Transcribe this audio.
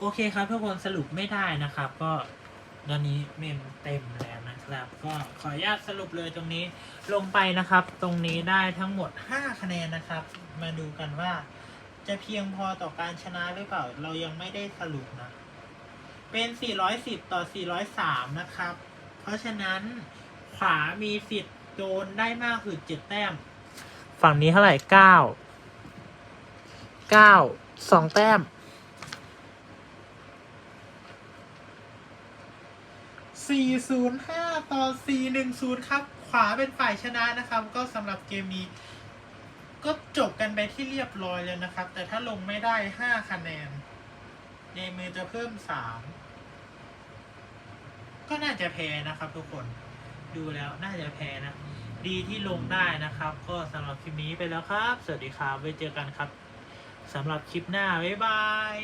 โอเคครับทุกคนสรุปไม่ได้นะครับ ก็ตอนนี้เมมเต็มแล้วนะครับ ก็ขออนุญาตสรุปเลยตรงนี้ลงไปนะครับ ตรงนี้ได้ทั้งหมด 5 คะแนนนะครับ มาดูกันว่า จะเพียงพอต่อการชนะหรือเปล่า เรายังไม่ได้สรุปนะ เป็น 410 ต่อ 403 นะครับ เพราะฉะนั้นขวามีสิทธิ์โดนได้มากคือ7แต้ม ฝั่งนี้เท่าไหร่ 9 9 2 แต้ม 405 ต่อ 410 ครับ ขวาเป็นฝ่ายชนะนะครับ ก็สำหรับเกมนี้ ก็จบกันไปที่เรียบร้อยแล้วนะครับ แต่ถ้าลงไม่ได้ 5 คะแนน ในมือจะเพิ่ม 3 ก็น่าจะแพ้นะครับทุกคน ดูแล้วน่าจะแพ้นะ ดีที่ลงได้นะครับ ก็สำหรับคลิปนี้ไปแล้วครับ สวัสดีครับ ไว้เจอกันครับสำหรับคลิปหน้า บ๊ายบาย